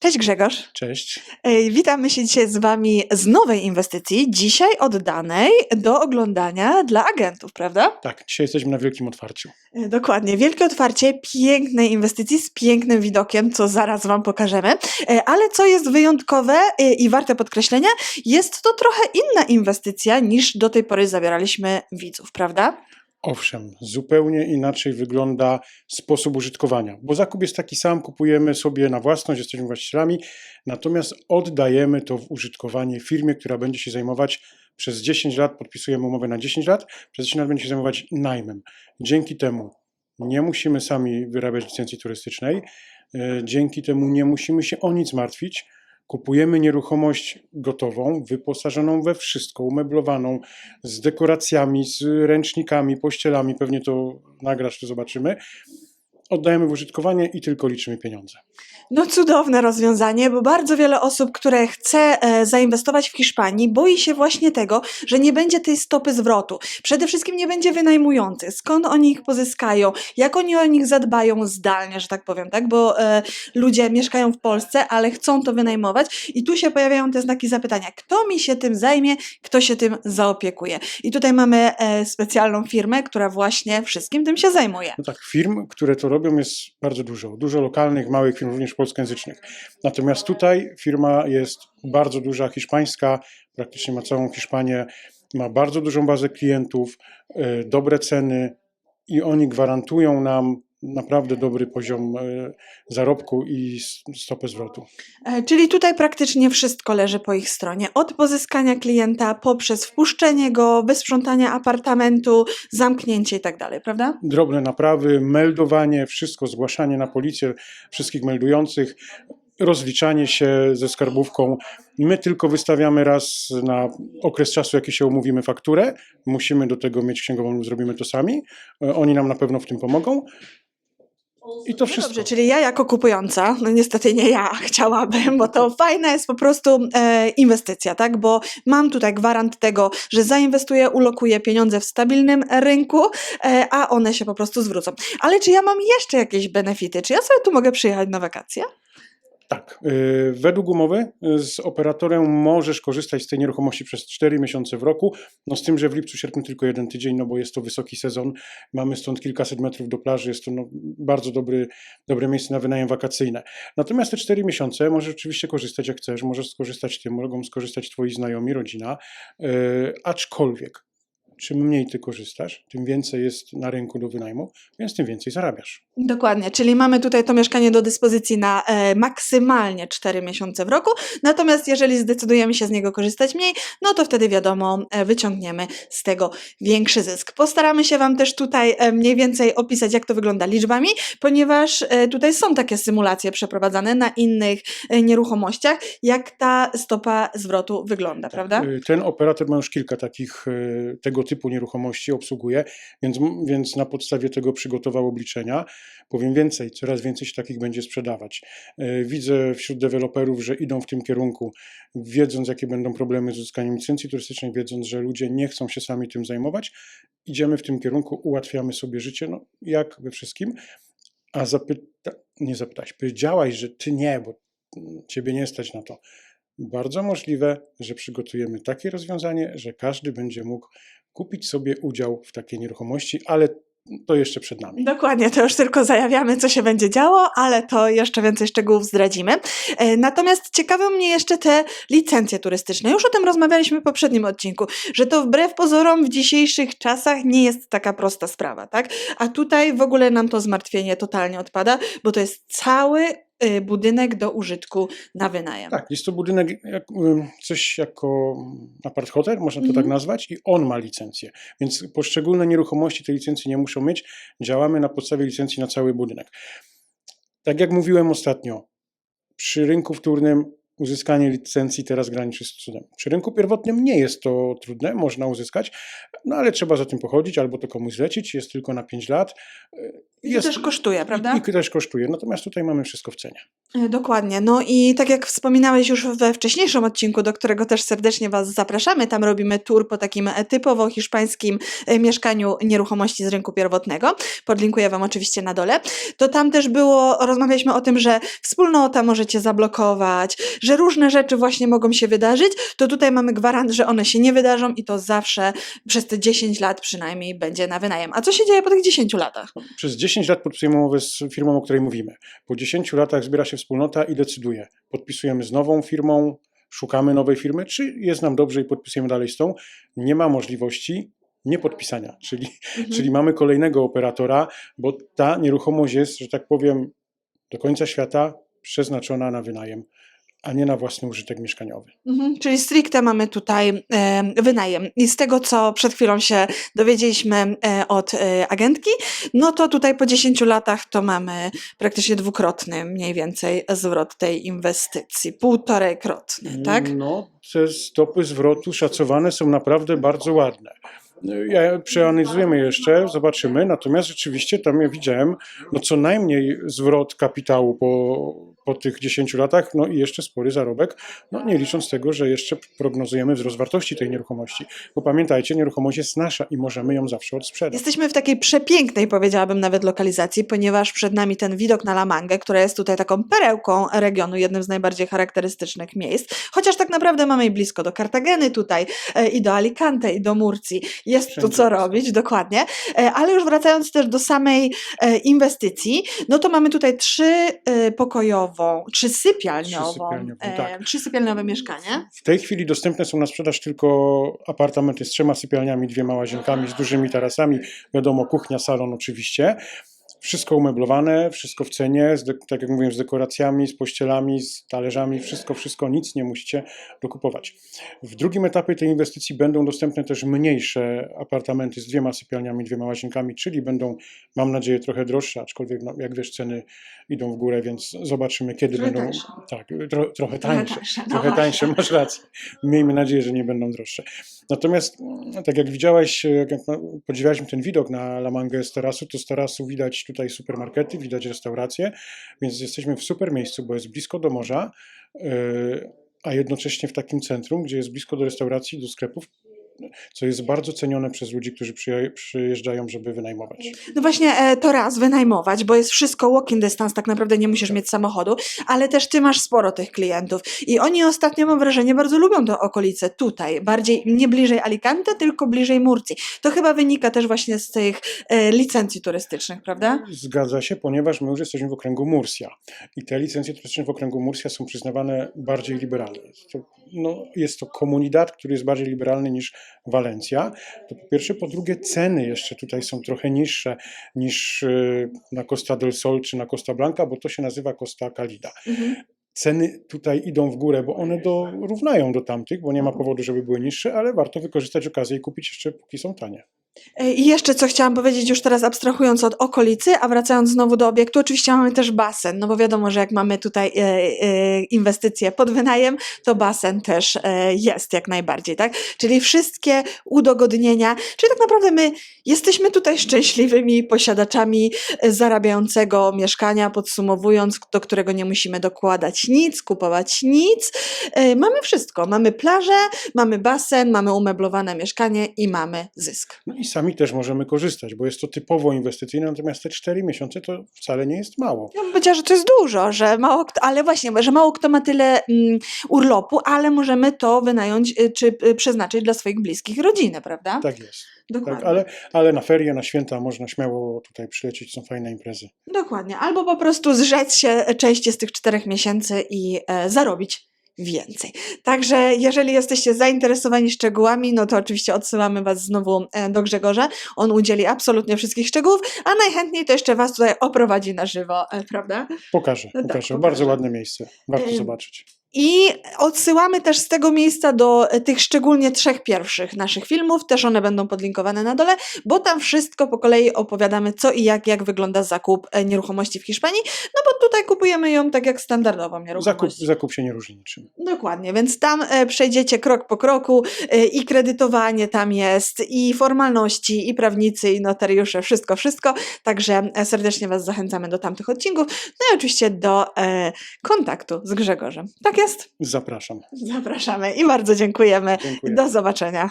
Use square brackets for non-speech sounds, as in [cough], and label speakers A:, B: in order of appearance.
A: Cześć Grzegorz.
B: Cześć.
A: Ej, Witamy się dzisiaj z Wami z nowej inwestycji, dzisiaj oddanej do oglądania dla agentów, prawda?
B: Tak, dzisiaj jesteśmy na wielkim otwarciu.
A: E, Dokładnie. Wielkie otwarcie pięknej inwestycji z pięknym widokiem, co zaraz Wam pokażemy. E, Ale co jest wyjątkowe e, i warte podkreślenia, jest to trochę inna inwestycja niż do tej pory zabieraliśmy widzów, prawda?
B: Owszem, zupełnie inaczej wygląda sposób użytkowania, bo zakup jest taki sam, kupujemy sobie na własność, jesteśmy właścicielami, natomiast oddajemy to w użytkowanie firmie, która będzie się zajmować przez 10 lat, podpisujemy umowę na 10 lat, przez 10 lat będzie się zajmować najmem. Dzięki temu nie musimy sami wyrabiać licencji turystycznej, e, dzięki temu nie musimy się o nic martwić. Kupujemy nieruchomość gotową, wyposażoną we wszystko, umeblowaną, z dekoracjami, z ręcznikami, pościelami, pewnie to nagrasz, to zobaczymy. Oddajemy w użytkowanie i tylko liczymy pieniądze.
A: No cudowne rozwiązanie, bo bardzo wiele osób, które chce e, zainwestować w Hiszpanii, boi się właśnie tego, że nie będzie tej stopy zwrotu. Przede wszystkim nie będzie wynajmujących. Skąd oni ich pozyskają? Jak oni o nich zadbają zdalnie, że tak powiem, tak? Bo e, ludzie mieszkają w Polsce, ale chcą to wynajmować i tu się pojawiają te znaki zapytania. Kto mi się tym zajmie? Kto się tym zaopiekuje? I tutaj mamy e, specjalną firmę, która właśnie wszystkim tym się zajmuje.
B: No tak, firm, które to robią jest bardzo dużo. Dużo lokalnych, małych firm, również polskojęzycznych. Natomiast tutaj firma jest bardzo duża, hiszpańska, praktycznie ma całą Hiszpanię, ma bardzo dużą bazę klientów, e, dobre ceny i oni gwarantują nam naprawdę dobry poziom e, zarobku i stopę zwrotu.
A: E, Czyli tutaj praktycznie wszystko leży po ich stronie. Od pozyskania klienta poprzez wpuszczenie go, wysprzątanie apartamentu, zamknięcie i tak dalej, prawda?
B: drobne naprawy, meldowanie, wszystko, zgłaszanie na policję wszystkich meldujących, rozliczanie się ze skarbówką. My tylko wystawiamy raz na okres czasu, jaki się umówimy fakturę. Musimy do tego mieć księgową zrobimy to sami. E, Oni nam na pewno w tym pomogą. I to
A: No
B: wszystko.
A: dobrze, czyli ja jako kupująca, no niestety nie ja [laughs] chciałabym, bo to fajna jest po prostu e, inwestycja, tak? Bo mam tutaj gwarant tego, że zainwestuję, ulokuję pieniądze w stabilnym rynku, e, a one się po prostu zwrócą. Ale czy ja mam jeszcze jakieś benefity? Czy ja sobie tu mogę przyjechać na wakacje?
B: Tak. y, Według umowy y, z operatorem możesz korzystać z tej nieruchomości przez 4 miesiące w roku, no z tym, że w lipcu, sierpniu tylko jeden tydzień, no bo jest to wysoki sezon, mamy stąd kilkaset metrów do plaży, jest to no, bardzo dobry, dobre miejsce na wynajem wakacyjne. Natomiast te 4 miesiące możesz oczywiście korzystać jak chcesz, możesz skorzystać ty, mogą skorzystać twoi znajomi, rodzina, y, aczkolwiek czym mniej ty korzystasz, tym więcej jest na rynku do wynajmu, więc tym więcej zarabiasz.
A: Dokładnie, czyli mamy tutaj to mieszkanie do dyspozycji na e, maksymalnie 4 miesiące w roku, natomiast jeżeli zdecydujemy się z niego korzystać mniej, no to wtedy wiadomo, e, wyciągniemy z tego większy zysk. Postaramy się Wam też tutaj e, mniej więcej opisać, jak to wygląda liczbami, ponieważ e, tutaj są takie symulacje przeprowadzane na innych e, nieruchomościach, jak ta stopa zwrotu wygląda, prawda?
B: Y, Ten operator ma już kilka takich y, tego typu nieruchomości, obsługuje, więc, więc na podstawie tego przygotował obliczenia. Powiem więcej, coraz więcej się takich będzie sprzedawać. Y, Widzę wśród deweloperów, że idą w tym kierunku, wiedząc jakie będą problemy z uzyskaniem licencji turystycznej, wiedząc, że ludzie nie chcą się sami tym zajmować. Idziemy w tym kierunku, ułatwiamy sobie życie, no jak we wszystkim. A zapyta, nie zapytać, powiedziałaś, że ty nie, bo mm, ciebie nie stać na to. Bardzo możliwe, że przygotujemy takie rozwiązanie, że każdy będzie mógł kupić sobie udział w takiej nieruchomości, ale to jeszcze przed nami.
A: Dokładnie, to już tylko zajawiamy, co się będzie działo, ale to jeszcze więcej szczegółów zdradzimy. E, Natomiast ciekawią mnie jeszcze te licencje turystyczne. Już o tym rozmawialiśmy w poprzednim odcinku, że to wbrew pozorom w dzisiejszych czasach nie jest taka prosta sprawa, tak? A tutaj w ogóle nam to zmartwienie totalnie odpada, bo to jest cały budynek do użytku na wynajem.
B: Tak, jest to budynek, jak, coś jako apart hotel, można to
A: Mhm.
B: tak nazwać, i on ma licencję. Więc poszczególne nieruchomości tej licencji nie muszą mieć. Działamy na podstawie licencji na cały budynek. Tak jak mówiłem ostatnio, przy rynku wtórnym uzyskanie licencji teraz graniczy z cudem. Przy rynku pierwotnym nie jest to trudne, można uzyskać, no ale trzeba za tym pochodzić albo to komuś zlecić, jest tylko na 5 lat.
A: I to też kosztuje, prawda?
B: I, I też kosztuje, natomiast tutaj mamy wszystko w cenie.
A: E, Dokładnie. No i tak jak wspominałeś już we wcześniejszym odcinku, do którego też serdecznie Was zapraszamy, tam robimy tour po takim e, typowo hiszpańskim e, mieszkaniu nieruchomości z rynku pierwotnego. Podlinkuję Wam oczywiście na dole. To tam też było, rozmawialiśmy o tym, że wspólnota możecie zablokować, że różne rzeczy właśnie mogą się wydarzyć. To tutaj mamy gwarant, że one się nie wydarzą i to zawsze przez te 10 lat przynajmniej będzie na wynajem. A co się dzieje po tych 10 latach?
B: Przez 10 lat podpisujemy umowę z firmą, o której mówimy. Po 10 latach zbiera się wspólnota i decyduje. Podpisujemy z nową firmą, szukamy nowej firmy, czy jest nam dobrze i podpisujemy dalej z tą. Nie ma możliwości niepodpisania, czyli,
A: Mhm.
B: czyli mamy kolejnego operatora, bo ta nieruchomość jest, że tak powiem, do końca świata przeznaczona na wynajem, a nie na własny użytek mieszkaniowy.
A: Mhm, czyli stricte mamy tutaj e, wynajem. I z tego, co przed chwilą się dowiedzieliśmy e, od e, agentki, no to tutaj po 10 latach to mamy praktycznie dwukrotny mniej więcej zwrot tej inwestycji. Półtorejkrotny, tak?
B: No, te stopy zwrotu szacowane są naprawdę bardzo ładne. Ja przeanalizujemy jeszcze, zobaczymy, natomiast rzeczywiście tam ja widziałem no co najmniej zwrot kapitału po, po tych 10 latach, no i jeszcze spory zarobek, no nie licząc tego, że jeszcze prognozujemy wzrost wartości tej nieruchomości. Bo pamiętajcie, nieruchomość jest nasza i możemy ją zawsze odsprzedać.
A: Jesteśmy w takiej przepięknej, powiedziałabym nawet lokalizacji, ponieważ przed nami ten widok na La Mangę, która jest tutaj taką perełką regionu, jednym z najbardziej charakterystycznych miejsc. Chociaż tak naprawdę mamy i blisko do Kartageny tutaj e, i do Alicante i do Murcji. Jest tu
B: Wszędzie
A: co
B: jest.
A: robić, dokładnie. E, Ale już wracając też do samej e, inwestycji, no to mamy tutaj trzy e, pokojową, trzy sypialniową,
B: Trzysypialniową, tak.
A: trzy sypialniowe mieszkanie.
B: W tej chwili dostępne są na sprzedaż tylko apartamenty z trzema sypialniami, dwiema łazienkami, z dużymi tarasami. Wiadomo, kuchnia, salon oczywiście. Wszystko umeblowane, wszystko w cenie, tak jak mówiłem, z dekoracjami, z pościelami, z talerzami, wszystko, wszystko, nic nie musicie dokupować. W drugim etapie tej inwestycji będą dostępne też mniejsze apartamenty z dwiema sypialniami, dwiema łazienkami, czyli będą, mam nadzieję, trochę droższe, aczkolwiek, no, jak wiesz, ceny idą w górę, więc zobaczymy, kiedy
A: Trochę
B: będą.
A: tańsze.
B: Tak, tro, trochę tańsze.
A: tańsze, no
B: trochę tańsze, masz rację. Miejmy nadzieję, że nie będą droższe. Natomiast, tak jak widziałaś, jak jak podziwialiśmy ten widok na La Mangę z tarasu, to z tarasu widać tutaj supermarkety, widać restauracje, więc jesteśmy w super miejscu, bo jest blisko do morza, yy, a jednocześnie w takim centrum, gdzie jest blisko do restauracji, do sklepów, co jest bardzo cenione przez ludzi, którzy przyjeżdżają, żeby wynajmować.
A: No właśnie e, to raz wynajmować, bo jest wszystko walking distance, tak naprawdę nie musisz mieć samochodu, ale też ty masz sporo tych klientów i oni ostatnio mam wrażenie bardzo lubią te okolice tutaj, bardziej nie bliżej Alicante, tylko bliżej Murcji. To chyba wynika też właśnie z tych e, licencji turystycznych, prawda?
B: Zgadza się, ponieważ my już jesteśmy w okręgu Murcia i te licencje turystyczne w okręgu Murcia są przyznawane bardziej liberalnie. Jest to, no, jest to komunidat, który jest bardziej liberalny niż Walencja. To po pierwsze. Po drugie, ceny jeszcze tutaj są trochę niższe niż y, na Costa del Sol czy na Costa Blanca, bo to się nazywa Costa Calida.
A: Mhm.
B: Ceny tutaj idą w górę, bo one dorównają do tamtych, bo nie ma powodu, żeby były niższe, ale warto wykorzystać okazję i kupić jeszcze, póki są tanie.
A: E, I jeszcze co chciałam powiedzieć, już teraz abstrahując od okolicy, a wracając znowu do obiektu, oczywiście mamy też basen, no bo wiadomo, że jak mamy tutaj e, e, inwestycje pod wynajem, to basen też e, jest jak najbardziej, tak? Czyli wszystkie udogodnienia, czyli tak naprawdę my jesteśmy tutaj szczęśliwymi posiadaczami e, zarabiającego mieszkania, podsumowując, do którego nie musimy dokładać nic, kupować nic. E, mamy wszystko, mamy plażę, mamy basen, mamy umeblowane mieszkanie i mamy zysk.
B: No i sami też możemy korzystać, bo jest to typowo inwestycyjne, natomiast te 4 miesiące to wcale nie jest mało.
A: Powiedziała, że to jest dużo, że mało kto, ale właśnie, że mało kto ma tyle mm, urlopu, ale możemy to wynająć y, czy y, przeznaczyć dla swoich bliskich rodziny, prawda?
B: Tak jest.
A: Dokładnie.
B: Tak, ale, ale na ferie, na święta można śmiało tutaj przylecieć, są fajne imprezy.
A: Dokładnie. Albo po prostu zrzec się części z tych czterech miesięcy i e, zarobić więcej. Także jeżeli jesteście zainteresowani szczegółami, no to oczywiście odsyłamy Was znowu e, do Grzegorza. On udzieli absolutnie wszystkich szczegółów, a najchętniej to jeszcze Was tutaj oprowadzi na żywo, e, prawda?
B: Pokażę,
A: No tak,
B: pokażę.
A: pokażę.
B: Bardzo ładne miejsce. Warto
A: Ym,
B: zobaczyć.
A: I odsyłamy też z tego miejsca do e, tych szczególnie trzech pierwszych naszych filmów, też one będą podlinkowane na dole, bo tam wszystko po kolei opowiadamy co i jak, jak wygląda zakup e, nieruchomości w Hiszpanii, no bo tutaj kupujemy ją tak jak standardową
B: Zakup,
A: nieruchomość.
B: zakup się nie różni niczym.
A: Dokładnie, więc tam e, przejdziecie krok po kroku i kredytowanie tam jest, i formalności, i prawnicy, i notariusze, wszystko, wszystko. Także serdecznie Was zachęcamy do tamtych odcinków. No i oczywiście do kontaktu z Grzegorzem. Tak jest?
B: Zapraszam.
A: Zapraszamy i bardzo dziękujemy.
B: Dziękuję.
A: Do zobaczenia.